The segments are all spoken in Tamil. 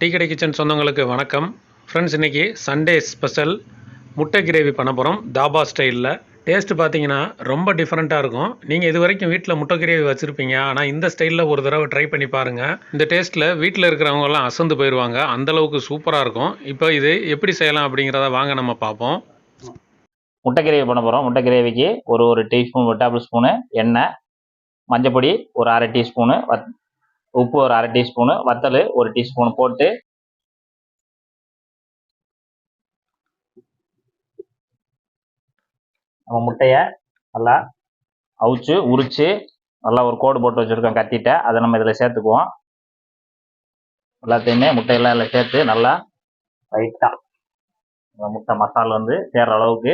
டீ கடை கிச்சன் சொந்தங்களுக்கு வணக்கம். ஃப்ரெண்ட்ஸ் இன்றைக்கி சண்டே ஸ்பெஷல் முட்டை கிரேவி பண்ண போகிறோம் தாபா ஸ்டைலில் டேஸ்ட் பார்த்தீங்கன்னா ரொம்ப டிஃப்ரெண்ட்டாக இருக்கும். நீங்கள் இது வரைக்கும் வீட்டில் முட்டை கிரேவி வச்சுருப்பீங்க. ஆனால் இந்த ஸ்டைலில் ஒரு தடவை ட்ரை பண்ணி பாருங்கள் இந்த டேஸ்ட்டில் வீட்டில் இருக்கிறவங்கலாம் அசந்து போயிடுவாங்க அந்தளவுக்கு சூப்பராக இருக்கும். இப்போ இது எப்படி செய்யலாம் அப்படிங்கிறத வாங்க நம்ம பார்ப்போம். முட்டை கிரேவி பண்ண போகிறோம் முட்டை கிரேவிக்கு ஒரு ஒரு டீஸ்பூன் ஒரு டேபிள் ஸ்பூனு எண்ணெய் மஞ்சப்பொடி ஒரு அரை டீஸ்பூனு உப்பு ஒரு அரை டீஸ்பூனு வத்தல் ஒரு டீஸ்பூன் போட்டு. நம்ம முட்டையை நல்லா அவிச்சு உரிச்சு நல்லா ஒரு கோடு போட்டு வச்சுருக்கோம் கத்திட்ட. அதை நம்ம இதில் சேர்த்துக்குவோம். எல்லாத்தையுமே முட்டையெல்லாம் இதில் சேர்த்து நல்லா லைட்டாக முட்டை மசாலா வந்து சேர்ற அளவுக்கு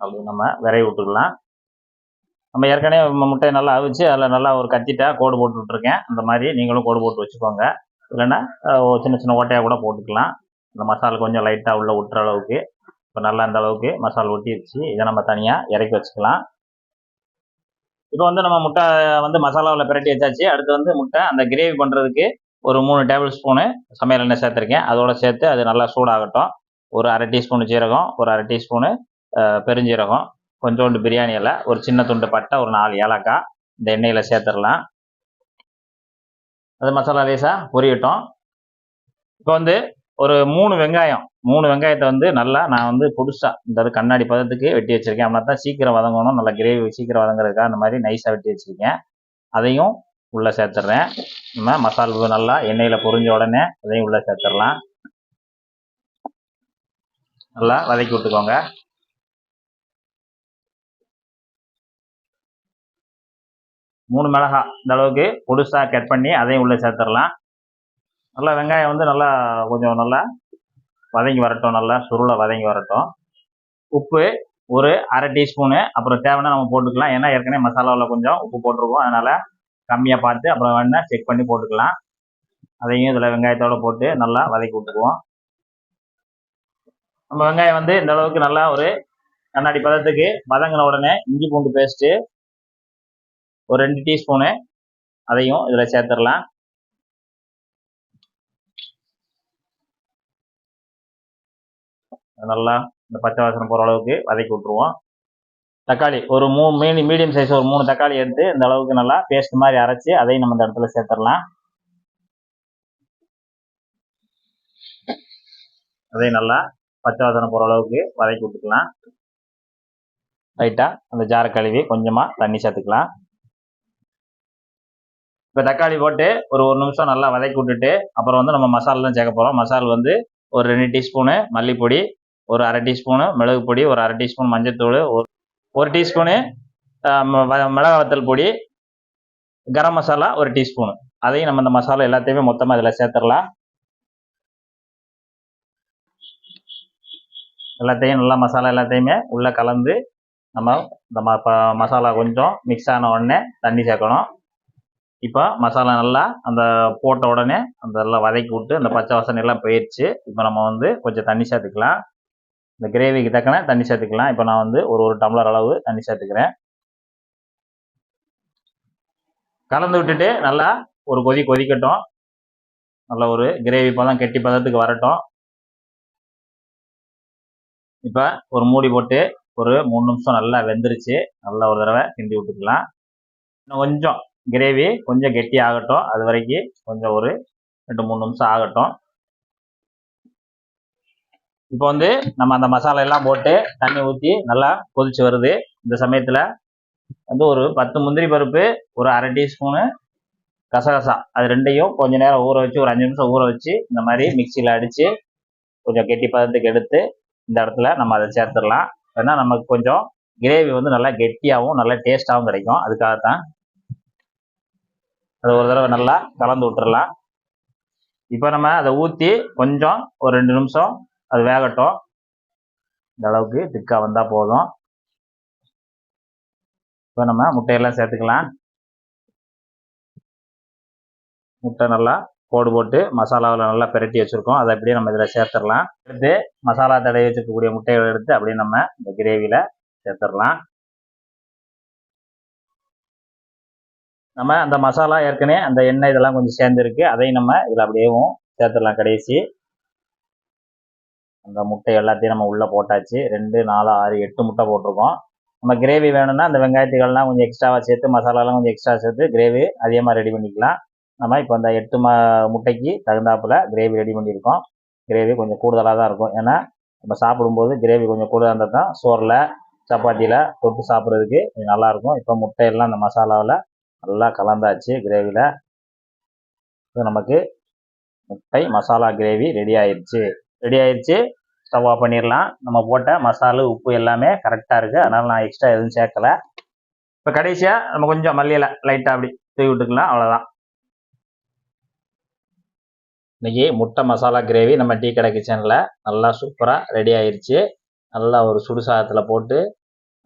அப்படி நம்ம விரைவி விட்டுக்கலாம். நம்ம ஏற்கனவே முட்டையை நல்லா அவிச்சு அதில் நல்லா ஒரு கத்திட்டா கோடு போட்டு விட்ருக்கேன் அந்த மாதிரி நீங்களும் கோடு போட்டு வச்சுக்கோங்க. இல்லைன்னா சின்ன சின்ன ஓட்டையாக கூட போட்டுக்கலாம். இந்த மசாலா கொஞ்சம் லைட்டாக உள்ளே விட்டுற அளவுக்கு. இப்போ நல்லா அந்த அளவுக்கு மசாலா ஒட்டிடுச்சு இதை நம்ம தனியாக இறக்கி வச்சுக்கலாம். இப்போ வந்து நம்ம முட்டை வந்து மசாலாவில் பிரட்டி வச்சாச்சு. அடுத்து வந்து முட்டை அந்த கிரேவி பண்ணுறதுக்கு ஒரு மூணு டேபிள் ஸ்பூனு சமையல் எண்ணெய் சேர்த்துருக்கேன். அதோட சேர்த்து அது நல்லா சூடாகட்டும். ஒரு அரை டீஸ்பூனு ஜீரகம் ஒரு அரை டீஸ்பூனு பெருஞ்சீரகம் கொஞ்சோண்டு பிரியாணி இலை ஒரு சின்ன துண்டு பட்டை ஒரு நாலு ஏலக்காய் இந்த எண்ணெயில் சேர்த்துடலாம். அது மசாலா லேசாக பொரியட்டும். இப்போ வந்து ஒரு மூணு வெங்காயம் மூணு வெங்காயத்தை வந்து நல்லா நான் வந்து புதுசாக இந்த கண்ணாடி பதத்துக்கு வெட்டி வச்சிருக்கேன். அப்படின்னா தான் சீக்கிரம் வதங்கணும். நல்லா கிரேவி சீக்கிரம் வதங்குறதுக்காக அந்த மாதிரி நைஸாக வெட்டி வச்சுருக்கேன். அதையும் உள்ளே சேர்த்துட்றேன் நம்ம மசாலா நல்லா எண்ணெயில் பொரிஞ்ச உடனே அதையும் உள்ளே சேர்த்துடலாம். நல்லா வதக்கி விட்டுக்கோங்க. மூணு மிளகா இந்த அளவுக்கு பொடுசாக கட் பண்ணி அதையும் உள்ளே சேர்த்துடலாம். நல்லா வெங்காயம் வந்து நல்லா கொஞ்சம் நல்லா வதங்கி வரட்டும் நல்லா சுருளை வதங்கி வரட்டும். உப்பு ஒரு அரை டீஸ்பூனு அப்புறம் தேவைன்னா நம்ம போட்டுக்கலாம். ஏன்னா ஏற்கனவே மசாலாவில் கொஞ்சம் உப்பு போட்டிருக்கோம். அதனால் கம்மியாக பார்த்து அப்புறம் வேணால் செக் பண்ணி போட்டுக்கலாம். அதையும் இதில் வெங்காயத்தோடு போட்டு நல்லா வதக்கி விட்டுக்குவோம். நம்ம வெங்காயம் வந்து இந்த அளவுக்கு நல்லா ஒரு கண்ணாடி பதத்துக்கு வதங்கின உடனே இஞ்சி பூண்டு பேஸ்ட்டு ஒரு ரெண்டு டீஸ்பூனு அதையும் இதில் சேர்த்துடலாம். நல்லா இந்த பச்சை வாசனை போகிற அளவுக்கு வதக்கி விட்ருவோம் தக்காளி ஒரு மூணு மீனி மீடியம் சைஸ் ஒரு மூணு தக்காளி எடுத்து இந்த அளவுக்கு நல்லா பேஸ்ட் மாதிரி அரைச்சி அதையும் நம்ம இந்த இடத்துல சேர்த்துடலாம். அதையும் நல்லா பச்சை வாசனை போகிற அளவுக்கு வதக்கி விட்டுக்கலாம். லைட்டாக அந்த ஜாரை கழுவி கொஞ்சமாக தண்ணி சேர்த்துக்கலாம். இப்போ தக்காளி போட்டு ஒரு ஒரு நிமிஷம் நல்லா வதக்கி விட்டுட்டு அப்புறம் வந்து நம்ம மசாலாம் சேர்க்க போகிறோம் மசால் வந்து ஒரு ரெண்டு டீஸ்பூனு மல்லிப்பொடி ஒரு அரை டீஸ்பூனு மிளகு பொடி ஒரு அரை டீஸ்பூன் மஞ்சத்தூள் ஒரு ஒரு டீஸ்பூனு ஆஹ், மிளகா வத்தல் பொடி கரம் மசாலா ஒரு டீஸ்பூனு. அதையும் நம்ம இந்த மசாலா எல்லாத்தையுமே மொத்தமாக இதில் சேர்த்துடலாம். எல்லாத்தையும் நல்லா மசாலா எல்லாத்தையுமே உள்ளே கலந்து நம்ம இந்த ம மசாலா கொஞ்சம் மிக்ஸ் ஆன உடனே தண்ணி சேர்க்கணும். இப்போ மசாலா நல்லா அந்த போட்ட உடனே அந்த எல்லாம் வதக்கி விட்டு அந்த பச்சை வாசனை எல்லாம் போயிடுச்சு இப்போ நம்ம வந்து கொஞ்சம் தண்ணி சேர்த்துக்கலாம். இந்த கிரேவிக்கு தக்கன தண்ணி சேர்த்துக்கலாம். இப்போ நான் வந்து ஒரு ஒரு டம்ளர் அளவு தண்ணி சேர்த்துக்கிறேன். கலந்து விட்டுட்டு நல்லா ஒரு கொதி கொதிக்கட்டும். நல்ல ஒரு கிரேவி பதம் கெட்டி பதத்துக்கு வரட்டும். இப்போ ஒரு மூடி போட்டு ஒரு மூணு நிமிஷம் நல்லா வெந்துருச்சு. நல்லா ஒரு தடவை கிண்டி விட்டுக்கலாம். இன்னும் கொஞ்சம் கிரேவி கொஞ்சம் கெட்டி ஆகட்டும் அது வரைக்கும் கொஞ்சம் ஒரு ரெண்டு மூணு நிமிஷம் ஆகட்டும். இப்போ வந்து நம்ம அந்த மசாலா எல்லாம் போட்டு தண்ணி ஊற்றி நல்லா கொதிச்சு வருது. இந்த சமயத்தில் வந்து ஒரு பத்து முந்திரி பருப்பு ஒரு அரை டீஸ்பூனு கசகசா அது ரெண்டையும் கொஞ்ச நேரம் ஊற வச்சு ஒரு அஞ்சு நிமிஷம் ஊற வச்சு இந்த மாதிரி மிக்சியில் அடித்து கொஞ்சம் கெட்டி பதத்துக்கு எடுத்து இந்த இடத்துல நம்ம அதை சேர்த்துடலாம். ஏன்னா நமக்கு கொஞ்சம் கிரேவி வந்து நல்லா கெட்டியாகவும் நல்லா டேஸ்ட்டாகவும் கிடைக்கும். அதுக்காகத்தான் அதை ஒரு தடவை நல்லா கலந்து விட்டுறலாம் இப்போ நம்ம அதை ஊற்றி கொஞ்சம் ஒரு ரெண்டு நிமிஷம் அது வேகட்டும். இந்த அளவுக்கு திக்காக வந்தால் போதும். இப்போ நம்ம முட்டையெல்லாம் சேர்த்துக்கலாம். முட்டை நல்லா கோடு போட்டு மசாலாவில் நல்லா பிரட்டி வச்சுருக்கோம். அதை அப்படியே நம்ம இதில் சேர்த்துடலாம். எடுத்து மசாலா தடவி வச்சிருக்கக்கூடிய முட்டைகளை எடுத்து அப்படியே நம்ம இந்த கிரேவியில் சேர்த்துடலாம். நம்ம அந்த மசாலா ஏற்கனவே அந்த எண்ணெய் இதெல்லாம் கொஞ்சம் சேர்ந்துருக்கு. அதையும் நம்ம இதில் அப்படியேவும் சேர்த்துடலாம் கடைசி. அந்த முட்டை எல்லாத்தையும் நம்ம உள்ளே போட்டாச்சு. ரெண்டு நாலு ஆறு எட்டு முட்டை போட்டிருக்கோம். நம்ம கிரேவி வேணும்னா அந்த வெங்காயத்துக்கள்லாம் கொஞ்சம் எக்ஸ்ட்ராவாக சேர்த்து மசாலாலாம் கொஞ்சம் எக்ஸ்ட்ரா சேர்த்து கிரேவி அதிகமாக ரெடி பண்ணிக்கலாம். நம்ம இப்போ அந்த எட்டு ம முட்டைக்கு தகுந்தாப்புல கிரேவி ரெடி பண்ணியிருக்கோம். கிரேவி கொஞ்சம் கூடுதலாக தான் இருக்கும். ஏன்னா நம்ம சாப்பிடும்போது கிரேவி கொஞ்சம் கூடுதலாக இருந்தால் தான் சோறில் சப்பாத்தியில் தொட்டு சாப்பிட்றதுக்கு கொஞ்சம் நல்லாயிருக்கும் இப்போ முட்டையெல்லாம் அந்த மசாலாவில் நல்லா கலந்தாச்சு கிரேவியில் இப்போ நமக்கு முட்டை மசாலா கிரேவி ரெடி ஆயிடுச்சு ரெடி ஆயிடுச்சு ஸ்டவ் ஆஃப் பண்ணிடலாம் நம்ம போட்ட மசாலு உப்பு எல்லாமே கரெக்டாக இருக்குது அதனால் நான் எக்ஸ்ட்ரா எதுவும் சேர்க்கலை. இப்போ கடைசியாக நம்ம கொஞ்சம் மல்லியில் லைட்டாக அப்படி தூவி விட்டுக்கலாம். அவ்வளோதான் இன்னைக்கு முட்டை மசாலா கிரேவி நம்ம டீ கடை கிச்சனில் நல்லா சூப்பராக ரெடி ஆயிடுச்சு நல்லா ஒரு சுடு சாதத்தில் போட்டு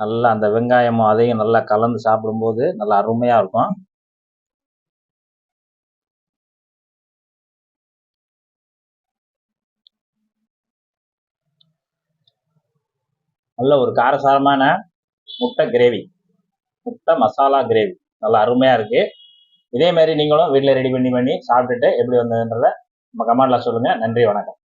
நல்லா அந்த வெங்காயமும் அதையும் நல்லா கலந்து சாப்பிடும்போது நல்லா அருமையாக இருக்கும். நல்ல ஒரு காரசாரமான முட்டை கிரேவி முட்டை மசாலா கிரேவி நல்லா அருமையாக இருக்குது இதே மாதிரி நீங்களும் வீட்டில் ரெடி பண்ணி பண்ணி சாப்பிட்டுட்டு எப்படி வந்ததுன்றத நம்ம கமெண்ட்ல சொல்லுங்கள் நன்றி வணக்கம்.